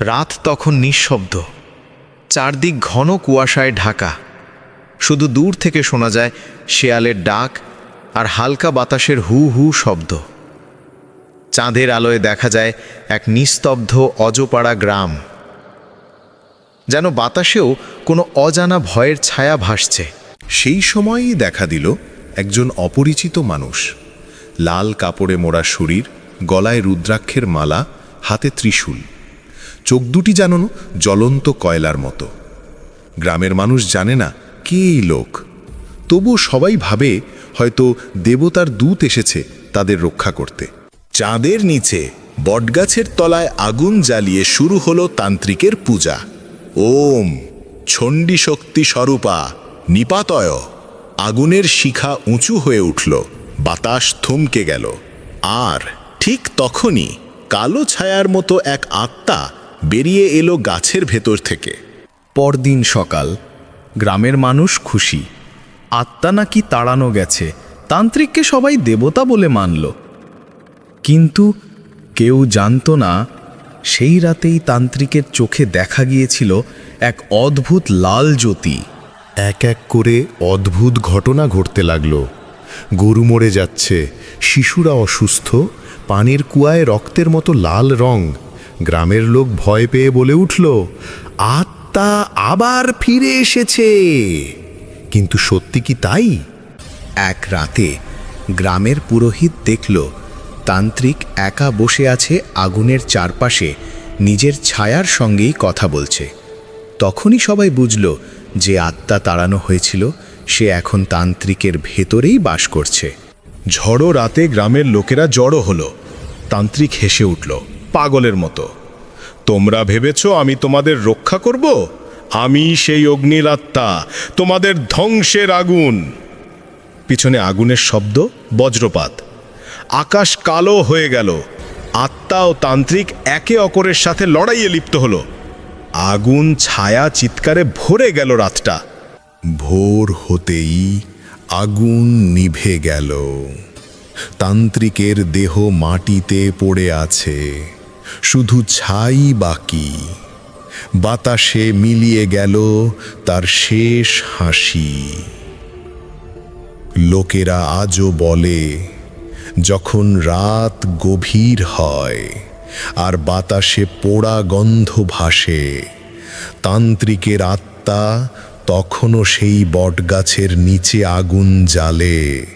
রাত তখন নিঃশব্দ। চারদিক ঘন কুয়াশায় ঢাকা। শুধু দূর থেকে শোনা যায় শেয়ালের ডাক আর হালকা বাতাসের হু হু শব্দ। চাঁদের আলোয় দেখা যায় এক নিস্তব্ধ অজপাড়া গ্রাম। যেন বাতাসেও কোনো অজানা ভয়ের ছায়া ভাসছে। সেই সময়ই দেখা দিল একজন অপরিচিত মানুষ। লাল কাপড়ে মোড়া শরীর, গলায় রুদ্রাক্ষের মালা, হাতে ত্রিশূল। চোখ দুটি জানানো জ্বলন্ত কয়লার মতো। গ্রামের মানুষ জানে না কে এই লোক। তবু সবাই ভাবে হয়তো দেবতার দূত এসেছে তাদের রক্ষা করতে। চাঁদের নিচে বটগাছের তলায় আগুন জ্বালিয়ে শুরু হলো তান্ত্রিকের পূজা। ওম ছণ্ডী শক্তি স্বরূপা নিপাতয়। আগুনের শিখা উঁচু হয়ে উঠল, বাতাস থমকে গেল। আর ঠিক তখনই কালো ছায়ার মতো এক আত্মা বেরিয়ে এলো গাছের ভেতর থেকে। পরদিন সকাল, গ্রামের মানুষ খুশি। আত্মা নাকি তাড়ানো গেছে, তান্ত্রিককে সবাই দেবতা বলে মানল। কিন্তু কেউ জানতো না, সেই রাতেই তান্ত্রিকের চোখে দেখা গিয়েছিল এক অদ্ভুত লাল জ্যোতি। এক এক করে অদ্ভুত ঘটনা ঘটতে লাগল। গরু মরে যাচ্ছে, শিশুরা অসুস্থ, পানির কুয়ায় রক্তের মতো লাল রং। গ্রামের লোক ভয় পেয়ে বলে উঠল, আত্মা আবার ফিরে এসেছে। কিন্তু সত্যি কি তাই? এক রাতে গ্রামের পুরোহিত দেখল, তান্ত্রিক একা বসে আছে আগুনের চারপাশে, নিজের ছায়ার সঙ্গেই কথা বলছে। তখনই সবাই বুঝল যে আত্মা তাড়ানো হয়েছিল, সে এখন তান্ত্রিকের ভেতরেই বাস করছে। ঝড়ো রাতে গ্রামের লোকেরা জড়ো হলো। তান্ত্রিক হেসে উঠল পাগলের মতো। তোমরা ভেবেছ আমি তোমাদের রক্ষা করব? আমি সেই অগ্নির আত্মা তোমাদের ধ্বংসের আগুন। পিছনে আগুনের শব্দ, বজ্রপাত। আকাশ কালো হয়ে গেল। আত্মা ও তান্ত্রিক একে অপরের সাথে লড়াইয়ে লিপ্ত হলো। আগুন, ছায়া, চিৎকারে ভরে গেল রাতটা। ভোর হতেই আগুন নিভে গেল। তান্ত্রিকের দেহ মাটিতে পড়ে আছে। শুধু ছাই বাকি। বাতাসে মিলিয়ে গেল তার শেষ হাসি। লোকেরা আজও বলে, যখন রাত গভীর হয় আর বাতাসে পোড়া গন্ধ ভাসে, তান্ত্রিকের আত্মা তখনও সেই বটগাছের নিচে আগুন জ্বালে।